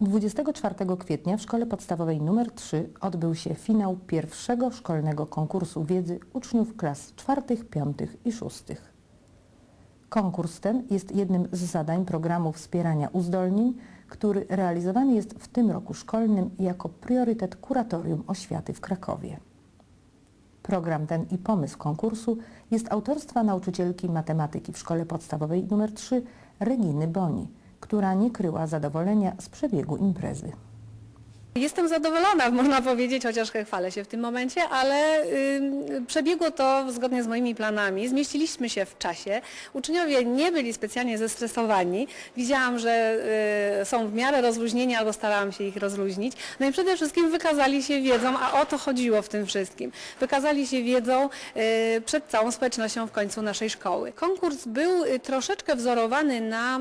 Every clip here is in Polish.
24 kwietnia w szkole podstawowej nr 3 odbył się finał pierwszego szkolnego konkursu wiedzy uczniów klas czwartych, piątych i szóstych. Konkurs ten jest jednym z zadań programu wspierania uzdolnień, który realizowany jest w tym roku szkolnym jako priorytet Kuratorium Oświaty w Krakowie. Program ten i pomysł konkursu jest autorstwa nauczycielki matematyki w szkole podstawowej nr 3 Reginy Boni, która nie kryła zadowolenia z przebiegu imprezy. Jestem zadowolona, można powiedzieć, chociaż chwalę się w tym momencie, ale y, przebiegło to zgodnie z moimi planami. Zmieściliśmy się w czasie. Uczniowie nie byli specjalnie zestresowani. Widziałam, że y, są w miarę rozluźnieni albo starałam się ich rozluźnić. No i przede wszystkim wykazali się wiedzą, a o to chodziło w tym wszystkim. Wykazali się wiedzą y, przed całą społecznością w końcu naszej szkoły. Konkurs był y, troszeczkę wzorowany na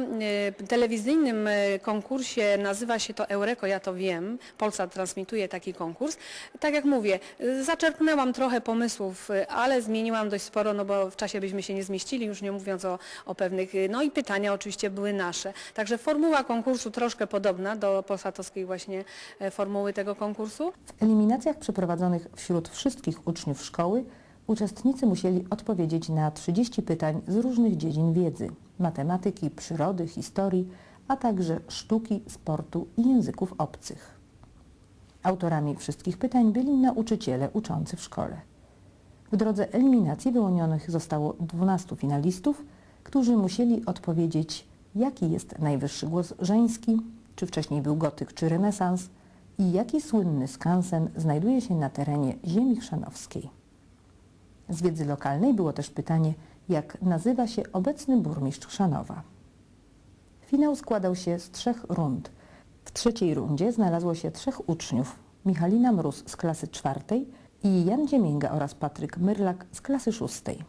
y, telewizyjnym y, konkursie, nazywa się to Eureko, ja to wiem. Polsat transmituje taki konkurs. Tak jak mówię, zaczerpnęłam trochę pomysłów, ale zmieniłam dość sporo, no bo w czasie byśmy się nie zmieścili, już nie mówiąc o, o pewnych, no i pytania oczywiście były nasze. Także formuła konkursu troszkę podobna do polsatowskiej właśnie e, formuły tego konkursu. W eliminacjach przeprowadzonych wśród wszystkich uczniów szkoły uczestnicy musieli odpowiedzieć na 30 pytań z różnych dziedzin wiedzy matematyki, przyrody, historii, a także sztuki, sportu i języków obcych. Autorami wszystkich pytań byli nauczyciele uczący w szkole. W drodze eliminacji wyłonionych zostało 12 finalistów, którzy musieli odpowiedzieć, jaki jest najwyższy głos żeński, czy wcześniej był gotyk czy renesans i jaki słynny skansen znajduje się na terenie ziemi chrzanowskiej. Z wiedzy lokalnej było też pytanie, jak nazywa się obecny burmistrz Chrzanowa. Finał składał się z trzech rund. Trzeciej rundzie znalazło się trzech uczniów. Michalina Mróz z klasy czwartej i Jan Dziemięga oraz Patryk Myrlak z klasy szóstej.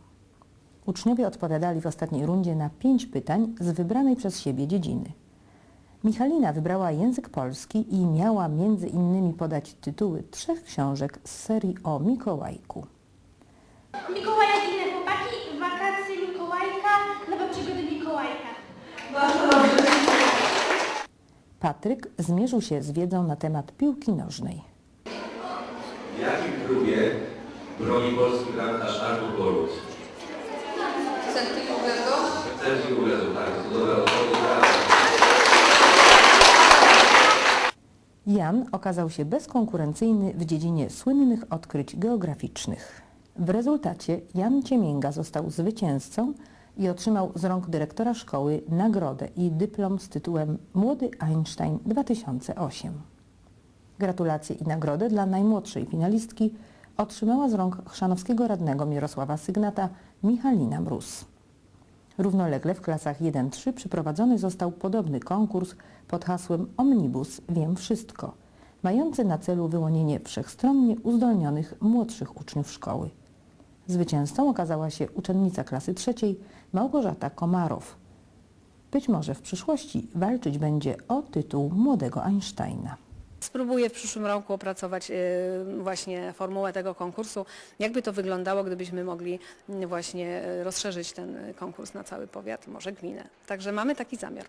Uczniowie odpowiadali w ostatniej rundzie na pięć pytań z wybranej przez siebie dziedziny. Michalina wybrała język polski i miała między innymi podać tytuły trzech książek z serii o Mikołajku. Mikołaja Patryk zmierzył się z wiedzą na temat piłki nożnej. W jakim klubie broni polski bramkarz Artur Boruc? Celtic tak. Dobra odpowiedź. Jan okazał się bezkonkurencyjny w dziedzinie słynnych odkryć geograficznych. W rezultacie Jan Ciemięga został zwycięzcą i otrzymał z rąk dyrektora szkoły nagrodę i dyplom z tytułem Młody Einstein 2008. Gratulacje i nagrodę dla najmłodszej finalistki otrzymała z rąk chrzanowskiego radnego Mirosława Sygnata Michalina Mróz. Równolegle w klasach 1-3 przeprowadzony został podobny konkurs pod hasłem Omnibus Wiem Wszystko, mający na celu wyłonienie wszechstronnie uzdolnionych młodszych uczniów szkoły. Zwycięzcą okazała się uczennica klasy trzeciej Małgorzata Komarow. Być może w przyszłości walczyć będzie o tytuł młodego Einsteina. Spróbuję w przyszłym roku opracować y, właśnie formułę tego konkursu. Jakby to wyglądało, gdybyśmy mogli y, właśnie y, rozszerzyć ten konkurs na cały powiat, może gminę. Także mamy taki zamiar.